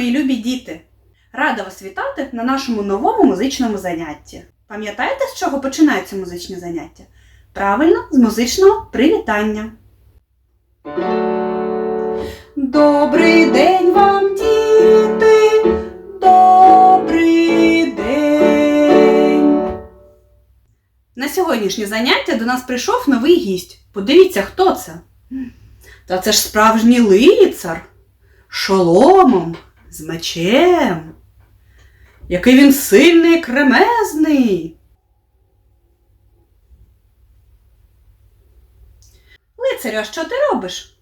мої любі діти! Рада вас вітати на нашому новому музичному занятті. Пам'ятаєте, з чого починаються музичні заняття? Правильно, з музичного привітання. Добрий день вам, діти! Добрий день! На сьогоднішнє заняття до нас прийшов новий гість. Подивіться, хто це? Та це ж справжній лицар шоломом, з мечем. Який він сильний і кремезний. Лицарю, а що ти робиш?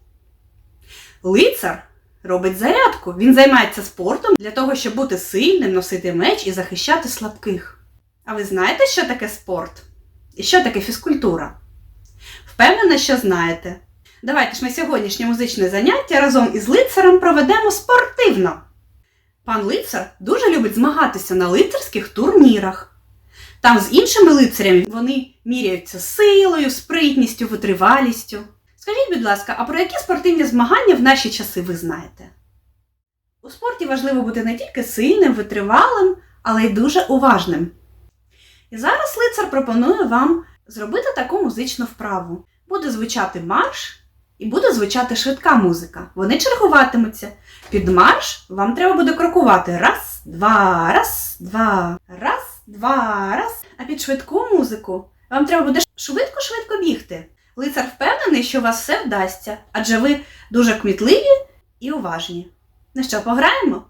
Лицар робить зарядку. Він займається спортом для того, щоб бути сильним, носити меч і захищати слабких. А ви знаєте, що таке спорт? І що таке фізкультура? Впевнена, що знаєте. Давайте ж ми сьогоднішнє музичне заняття разом із лицарем проведемо спортивно. Пан лицар дуже любить змагатися на лицарських турнірах. Там з іншими лицарями вони міряються силою, спритністю, витривалістю. Скажіть, будь ласка, а про які спортивні змагання в наші часи ви знаєте? У спорті важливо бути не тільки сильним, витривалим, але й дуже уважним. І зараз лицар пропонує вам зробити таку музичну вправу. Буде звучати марш і буде звучати швидка музика. Вони чергуватимуться. Під марш вам треба буде крокувати. Раз, два, раз, два, раз, два, раз. А під швидку музику вам треба буде швидко-швидко бігти. Лицар впевнений, що у вас все вдасться, адже ви дуже кмітливі і уважні. Ну що, пограємо?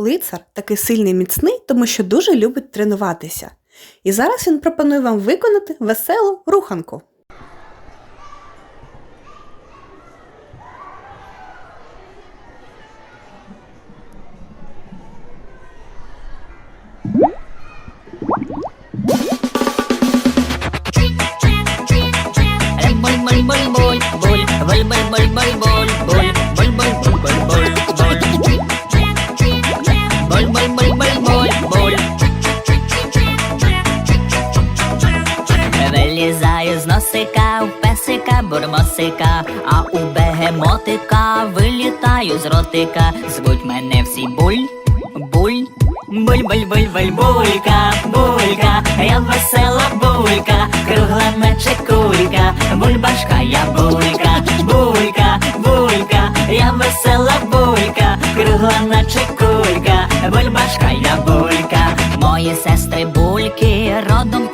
Лицар такий сильний і міцний, тому що дуже любить тренуватися. І зараз він пропонує вам виконати веселу руханку. вилізає з носика, в песика, бурмосика, а у бегемотика вилітаю з ротика. Звуть мене всі буль, буль, буль-буль-буль-буль, булька, булька, я весела булька, кругла мечекулька, бульбашка, я булька, булька, булька, я весела булька, кругла начекулька, бульбашка, я булька, мої сестри бульки родом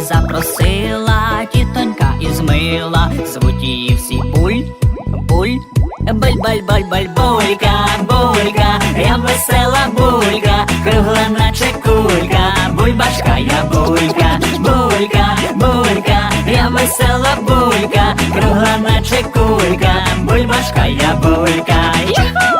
запросила, тітонька із мила, звуть її всі буль, буль, баль баль баль баль булька, булька, я весела булька, кругла наче кулька, бульбашка, я булька, булька, булька, я весела булька, кругла наче кулька, бульбашка, я булька. Юху!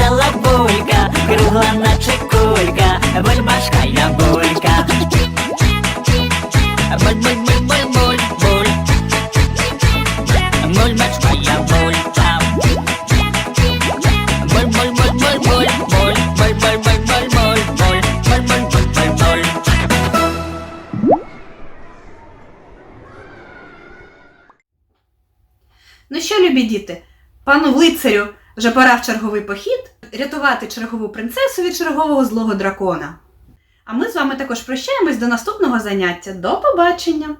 Ну що, любі діти, пану лицарю вже пора в черговий похід рятувати чергову принцесу від чергового злого дракона. А ми з вами також прощаємось до наступного заняття. До побачення!